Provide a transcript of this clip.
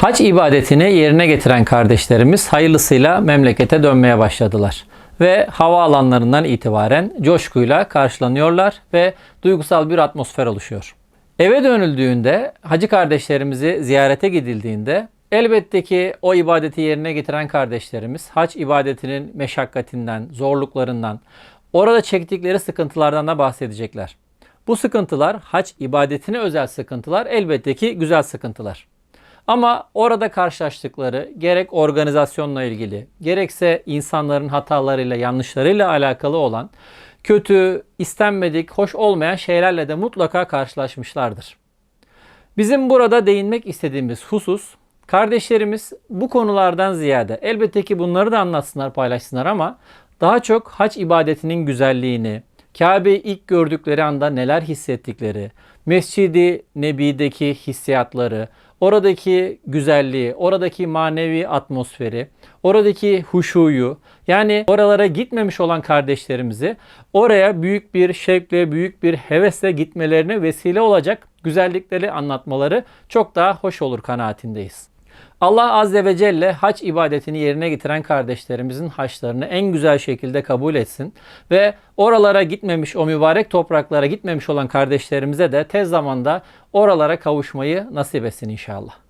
Hac ibadetini yerine getiren kardeşlerimiz hayırlısıyla memlekete dönmeye başladılar. Ve havaalanlarından itibaren coşkuyla karşılanıyorlar ve duygusal bir atmosfer oluşuyor. Eve dönüldüğünde, hacı kardeşlerimizi ziyarete gidildiğinde elbette ki o ibadeti yerine getiren kardeşlerimiz hac ibadetinin meşakkatinden, zorluklarından, orada çektikleri sıkıntılardan da bahsedecekler. Bu sıkıntılar hac ibadetine özel sıkıntılar elbette ki güzel sıkıntılar. Ama orada karşılaştıkları gerek organizasyonla ilgili, gerekse insanların hatalarıyla, yanlışlarıyla alakalı olan kötü, istenmedik, hoş olmayan şeylerle de mutlaka karşılaşmışlardır. Bizim burada değinmek istediğimiz husus kardeşlerimiz bu konulardan ziyade elbette ki bunları da anlatsınlar, paylaşsınlar ama daha çok hac ibadetinin güzelliğini, Kabe'yi ilk gördükleri anda neler hissettikleri, Mescidi Nebi'deki hissiyatları, oradaki güzelliği, oradaki manevi atmosferi, oradaki huşuyu, yani oralara gitmemiş olan kardeşlerimizi oraya büyük bir şevkle, büyük bir hevesle gitmelerine vesile olacak güzellikleri anlatmaları çok daha hoş olur kanaatindeyiz. Allah Azze ve Celle hac ibadetini yerine getiren kardeşlerimizin haçlarını en güzel şekilde kabul etsin ve oralara gitmemiş, o mübarek topraklara gitmemiş olan kardeşlerimize de tez zamanda oralara kavuşmayı nasip etsin inşallah.